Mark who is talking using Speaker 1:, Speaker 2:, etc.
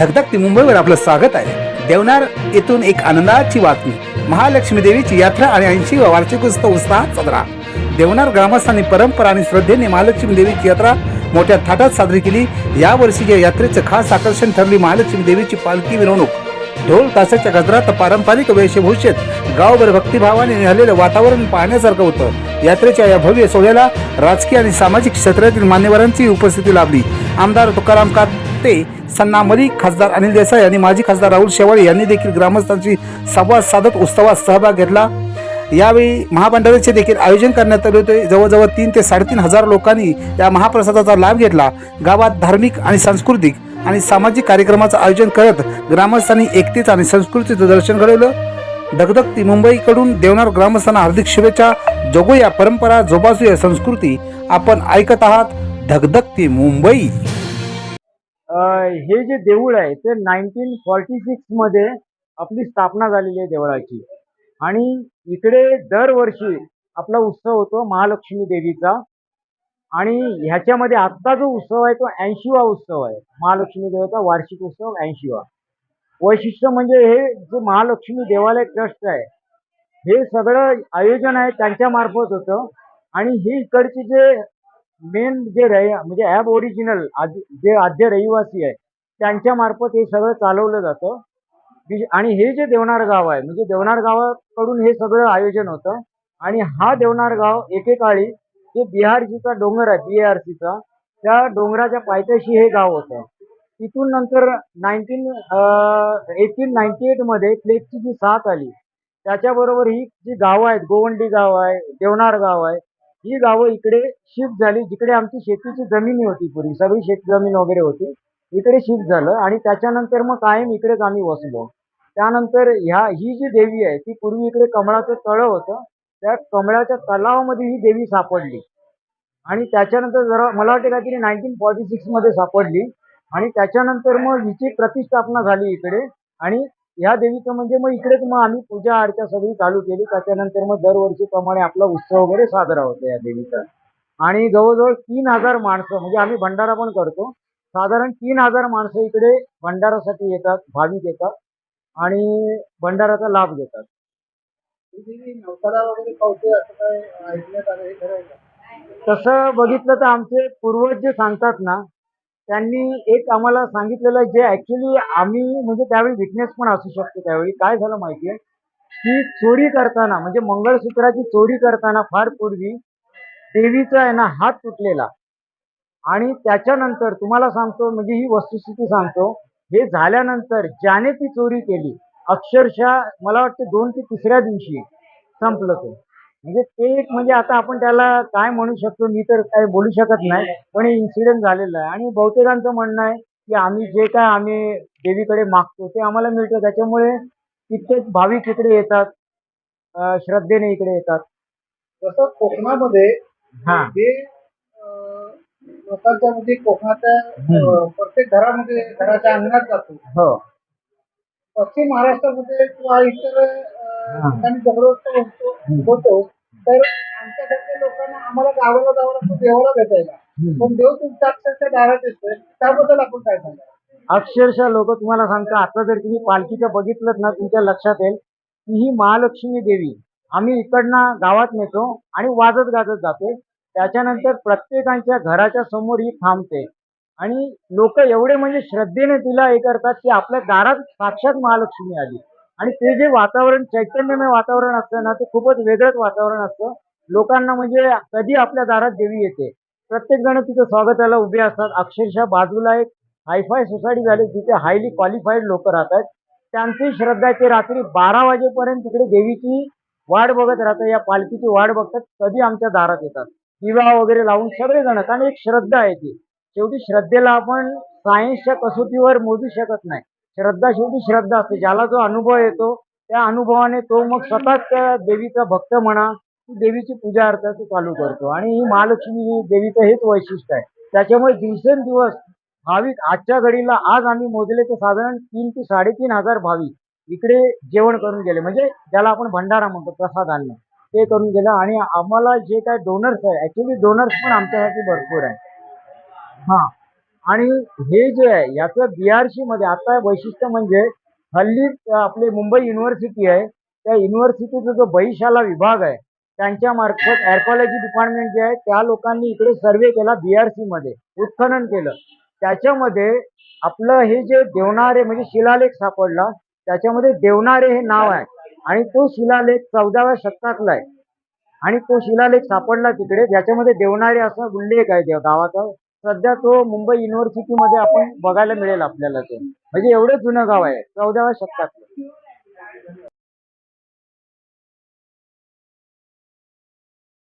Speaker 1: धकधकती मुंबईवर आपलं स्वागत आहे. देवनार येथून एक आनंदाची बातमी. महालक्ष्मी देवीची यात्रा आणि ऐंशी वार्षिक उत्सव उत्साहात साजरा. देवनार ग्रामस्थांनी परंपरा आणि श्रद्धेने महालक्ष्मी देवीची यात्रा मोठ्या थाटात साजरी केली. या वर्षीच्या यात्रेचं खास आकर्षण ठरली महालक्ष्मी देवीची पालखी मिरवणूक. ढोल तासाच्या गजरात पारंपरिक वेशभूषेत गावभर भक्तिभावाने निघालेलं वातावरण पाहण्यासारखं होतं. यात्रेच्या या भव्य सोहळ्याला राजकीय आणि सामाजिक क्षेत्रातील मान्यवरांची उपस्थिती लाभली. आमदार तुकाराम कात सन्ना मलिक खासदार अनिल देसाई आणि माजी खासदार राहुल शेवाळे यांनी देखील ग्रामस्थांशी संवाद साधत उत्सवात सहभाग घेतला. यावेळी महामंडळाचे देखील आयोजन करण्यात आले होते. जवळजवळ तीन ते साडेतीन हजार लोकांनी या महाप्रसादाचा लाभ घेतला. गावात धार्मिक आणि सांस्कृतिक आणि सामाजिक कार्यक्रमाचं आयोजन करत ग्रामस्थांनी एकतेच आणि संस्कृतीचं दर्शन घडवलं. धगधगती मुंबईकडून देवनार ग्रामस्थांना हार्दिक शुभेच्छा. जगूया परंपरा जोपासूया संस्कृती आपण ऐकत आहात. धगधगती मुंबई.
Speaker 2: हे जे देऊळ आहे ते नाईन्टीन फॉर्टी सिक्समध्ये आपली स्थापना झालेली आहे देवळाची. आणि इकडे दरवर्षी आपला उत्सव होतो महालक्ष्मी देवीचा. आणि ह्याच्यामध्ये आत्ता जो उत्सव आहे तो ऐंशीवा उत्सव आहे. महालक्ष्मी देवाचा वार्षिक उत्सव ऐंशीवा. वैशिष्ट्य म्हणजे हे जे महालक्ष्मी देवालय ट्रस्ट आहे हे सगळं आयोजन आहे त्यांच्या मार्फत होतं. आणि हे इकडचे जे मेन जे रहि म्हणजे ॲब ओरिजिनल जे आद्य रहिवासी आहे त्यांच्या मार्फत हे सगळं चालवलं जातं. आणि हे जे देवनार गाव आहे म्हणजे देवनार गावाकडून हे सगळं आयोजन होतं. आणि हा देवनार गाव एकेकाळी जे बिहारजीचा डोंगर आहे बी आर सीचा त्या डोंगराच्या पायथ्याशी हे गाव होतं. तिथून नंतर नाईन्टीन एटीन नाईन्टी एटमध्ये प्लेगची जी साथ आली त्याच्याबरोबर ही जी गावं आहेत गोवंडी गाव आहे देवनार गाव आहे ही गावं इकडे शिफ्ट झाली जिकडे आमची शेतीची जमीन होती पूर्वी सगळी शेत जमीन वगैरे होती इकडे शिफ्ट झालं आणि त्याच्यानंतर मग कायम इकडेच आम्ही वसलो. त्यानंतर ह्या ही जी देवी आहे ती पूर्वी इकडे कमळाचं तळं होतं त्या कमळाच्या तलावामध्ये ही देवी सापडली. आणि त्याच्यानंतर जरा मला वाटतं काहीतरी नाईन्टीन फॉर्टी सिक्समध्ये सापडली. आणि त्याच्यानंतर मग हिची प्रतिष्ठापना झाली इकडे. आणि ह्या देवीचं म्हणजे मग इकडेच मग आम्ही पूजा अर्चा सगळी चालू केली. त्याच्यानंतर मग दरवर्षीप्रमाणे आपला उत्सव वगैरे साजरा होतो या देवीचा. आणि जवळजवळ तीन हजार माणसं म्हणजे आम्ही भंडारा पण करतो. साधारण तीन हजार माणसं इकडे भंडारासाठी येतात भाविक येतात आणि भंडाराचा लाभ घेतात. तसं बघितलं तर आमचे पूर्वज जे सांगतात ना त्यांनी एक आम्हाला सांगितलेलं जे ऍक्च्युली आम्ही म्हणजे त्यावेळी विटनेस पण असू शकतो त्यावेळी. काय झालं माहितीये? की चोरी करताना म्हणजे मंगळसूत्राची चोरी करताना फार पूर्वी देवीचा आहे ना हात तुटलेला. आणि त्याच्यानंतर तुम्हाला सांगतो म्हणजे ही वस्तुस्थिती सांगतो हे झाल्यानंतर ज्याने ती चोरी केली अक्षरशः मला वाटतं दोन ते तिसऱ्या दिवशी संपलं ते. म्हणजे ते एक म्हणजे आता आपण त्याला काय म्हणू शकतो मी तर काय बोलू शकत नाही पण हे इन्सिडेंट झालेलं आहे. आणि बहुतेकांचं म्हणणं आहे की आम्ही जे काय आम्ही देवीकडे मागतो ते आम्हाला मिळतं. त्याच्यामुळे तितकेच भाविक इकडे येतात श्रद्धेने इकडे येतात.
Speaker 3: जसं कोकणामध्ये
Speaker 2: हा.
Speaker 3: हे अं, लोकांच्या मध्ये कोकणाच्या प्रत्येक घरामध्ये घराच्या अंगणात जातो.
Speaker 2: हो.
Speaker 3: पश्चिम महाराष्ट्रामध्ये किंवा इतर. ठिकाणी दगडोत्सव होतो होतो तर आमच्यासारख्या लोकांना आम्हाला गावाला जावं लागतं देवाला भेटायला. पण देव तुमच्या अक्षरशः दारात येतोय त्याबद्दल आपण काय सांगा
Speaker 2: अक्षरशः लोक तुम्हाला सांगता आता जर तुम्ही पालखीचं बघितलं ना तुमच्या लक्षात येईल की ही महालक्ष्मी देवी आम्ही इकडनं गावात नेतो आणि वाजत गाजत जाते. त्याच्यानंतर प्रत्येकांच्या घराच्या समोर ही थांबते. आणि लोक एवढे म्हणजे श्रद्धेने तिला हे करतात की आपल्या दारात साक्षात महालक्ष्मी आली. आणि ते जे वातावरण चैतन्यमय वातावरण असतं ना ते खूपच वेगळंच वातावरण असतं. लोकांना म्हणजे कधी आपल्या दारात देवी येते. प्रत्येक जण तिथं स्वागताला उभे असतात. अक्षरशः बाजूला एक हायफाय सोसायटी झाली जिथे हायली क्वालिफाईड लोक राहतात. त्यांची श्रद्धा ते रात्री बारा वाजेपर्यंत तिकडे देवीची वाट बघत राहतात. या पालखीची वाट बघतात. कधी आमच्या दारात येतात. दिवा वगैरे लावून सगळे जण कारण एक श्रद्धा आहे ती. शेवटी श्रद्धेला आपण सायन्सच्या कसोटीवर मोजू शकत नाही. श्रद्धा शेवटी श्रद्धा असते. ज्याला जो अनुभव येतो त्या अनुभवाने तो मग स्वतःच त्या देवीचा भक्त म्हणा देवीची पूजा अर्चा तो चालू करतो. आणि ही महालक्ष्मी देवीचं हेच वैशिष्ट्य आहे. त्याच्यामुळे दिवसेंदिवस भाविक आजच्या घडीला आज आम्ही मोजले तर साधारण तीन ते साडेतीन हजार भाविक इकडे जेवण करून गेले. म्हणजे ज्याला आपण भंडारा म्हणतो प्रसाद आणला ते करून गेलं. आणि आम्हाला जे काय डोनर्स आहे ऍक्च्युली डोनर्स पण आमच्यासाठी भरपूर आहे हा. आणि हे जे आहे याचं बीआरसी मध्ये आता वैशिष्ट्य म्हणजे हल्ली आपले मुंबई युनिव्हर्सिटी आहे त्या युनिव्हर्सिटीचा जो बहिशाला विभाग आहे त्यांच्या मार्फत ॲर्कॉलॉजी डिपार्टमेंट जे आहे त्या लोकांनी इकडे सर्वे केला बीआरसी मध्ये उत्खनन केलं. त्याच्यामध्ये आपलं हे जे देवनारे म्हणजे शिलालेख सापडला त्याच्यामध्ये देवनारे हे नाव आहे. आणि तो शिलालेख चौदाव्या शतकातला आहे. आणि तो शिलालेख सापडला तिकडे ज्याच्यामध्ये देवनारे असा उल्लेख आहे त्या गावाचा. सध्या तो मुंबई युनिव्हर्सिटीमध्ये आपण बघायला मिळेल आपल्याला ते. म्हणजे एवढं जुनं गाव आहे. चौदाव्या शतकातलं.